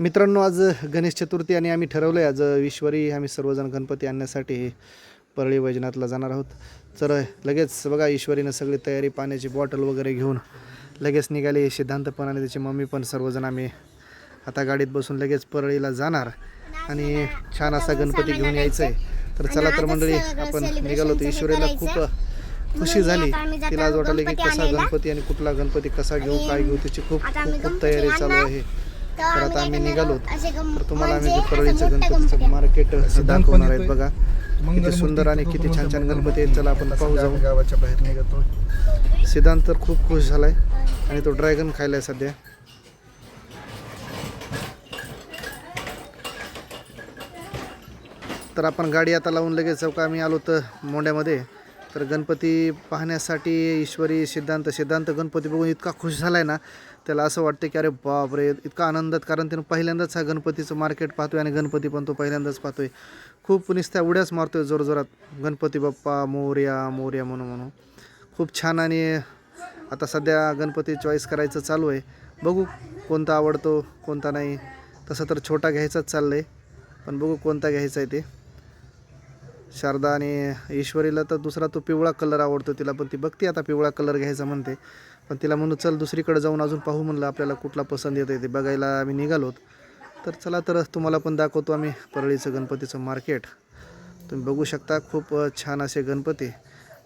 मित्रांनो आज गणेश चतुर्थी आणि आम्ही ठरवलं आहे आज ईश्वरी आम्ही सर्वजण गणपती आणण्यासाठी परळी वैजनाथला जाणार आहोत. तर लगेच बघा ईश्वरीनं सगळी तयारी पाण्याची बॉटल वगैरे घेऊन लगेच निघाली. सिद्धांत पण आणि त्याची मम्मी पण सर्वजण आम्ही आता गाडीत बसून लगेच परळीला जाणार आणि छान असा गणपती घेऊन यायचं आहे तर चला तर मंडळी आपण निघालो होतो. ईश्वरीला खूप खुशी झाली. तिला आज वाटलं की कसा गणपती आणि कुठला गणपती कसा घेऊ काय घेऊ त्याची खूप खूप खूप तयारी चालू आहे. तर आता आम्ही निघालो तर तुम्हाला आम्ही ते परळीचं गणपतीचं मार्केट दाखवणार आहेत बघा. किती सुंदर आणि किती छान छान गणपती आहेत. चला आपण पाहू जाऊ. गावाच्या बाहेर निघतो सिद्धांत तर खूप खुश झालाय. आणि तो ड्रॅगन खायलाय सध्या. तर आपण गाडी आता लावून लगेच चौका आम्ही आलो तर मोंड्यामध्ये. तर गणपती पाहण्यासाठी ईश्वरी सिद्धांत सिद्धांत गणपती बघून इतका खुश झाला आहे ना त्याला असं वाटतं की अरे बापरे इतका आनंदात कारण त्यानं पहिल्यांदाच हा गणपतीचं मार्केट पाहतोय आणि गणपती पण तो पहिल्यांदाच पाहतोय. खूप नुसत्या उड्याच मारतोय जोरजोरात. गणपती बाप्पा मोर्या मोर्या म्हणून म्हणून. खूप छान आणि आता सध्या गणपती चॉईस करायचं चालू आहे. बघू कोणता आवडतो कोणता नाही. तसं तर छोटा घ्यायचाच चाललं आहे पण बघू कोणता घ्यायचा आहे ते. शारदा आणि ईश्वरीला तर दुसरा तो पिवळा कलर आवडतो तिला पण ती बघते आता पिवळा कलर घ्यायचा म्हणते. पण तिला म्हणून चल दुसरीकडे जाऊन अजून पाहू म्हणलं आपल्याला कुठला पसंत येतं ते बघायला आम्ही निघालोत. तर चला तर तुम्हाला पण दाखवतो आम्ही परळीचं गणपतीचं मार्केट. तुम्ही बघू शकता खूप छान असे गणपती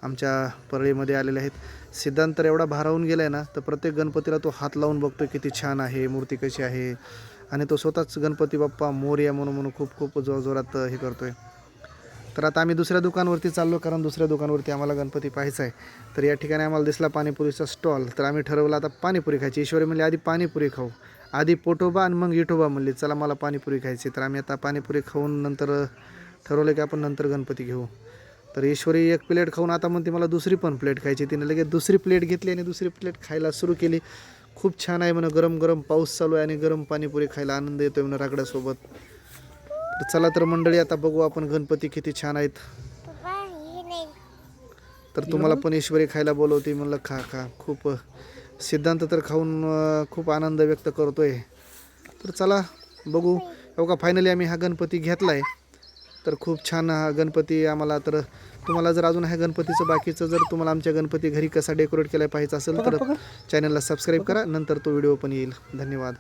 आमच्या परळीमध्ये आलेले आहेत. सिद्धांत तर एवढा भारावून गेला आहे ना तर प्रत्येक गणपतीला तो हात लावून बघतो किती छान आहे मूर्ती कशी आहे. आणि तो स्वतःच गणपती बाप्पा मोर्या म्हणून म्हणून खूप खूप जोरजोरात हे करतो आहे तर आता आम्ही दुसऱ्या दुकानवरती चाललो कारण दुसऱ्या दुकानवरती आम्हाला गणपती पाहायचा आहे. तर या ठिकाणी आम्हाला दिसला पाणीपुरीचा स्टॉल तर आम्ही ठरवलं आता पाणीपुरी खायची. ईश्वरी म्हणली आधी पाणीपुरी खाऊ. आधी पोटोबा आणि मग इटोबा म्हणली. चला मला पाणीपुरी खायची. तर आम्ही आता पाणीपुरी खाऊन नंतर ठरवलं की आपण नंतर गणपती घेऊ. तर ईश्वरी एक प्लेट खाऊन आता म्हणते मला दुसरी पण प्लेट खायची. तिने लगेच दुसरी प्लेट घेतली आणि दुसरी प्लेट खायला सुरू केली. खूप छान आहे म्हणून गरम गरम पाऊस चालू आहे आणि गरम पाणीपुरी खायला आनंद येतोय म्हणून रागड्यासोबत. तर चला तर मंडळी आता बघू आपण गणपती किती छान आहेत. तर तुम्हाला पण ईश्वरी खायला बोलवते म्हणलं खा खा. खूप सिद्धांत तर खाऊन खूप आनंद व्यक्त करतोय. तर चला बघू. हो का फायनली आम्ही हा गणपती घेतला आहे तर खूप छान हा गणपती आम्हाला. तर तुम्हाला जर अजून ह्या गणपतीचं बाकीचं जर तुम्हाला आमच्या गणपती घरी कसा डेकोरेट केला पाहिजे असेल तर चॅनलला सबस्क्राईब करा. नंतर तो व्हिडिओ पण येईल. धन्यवाद.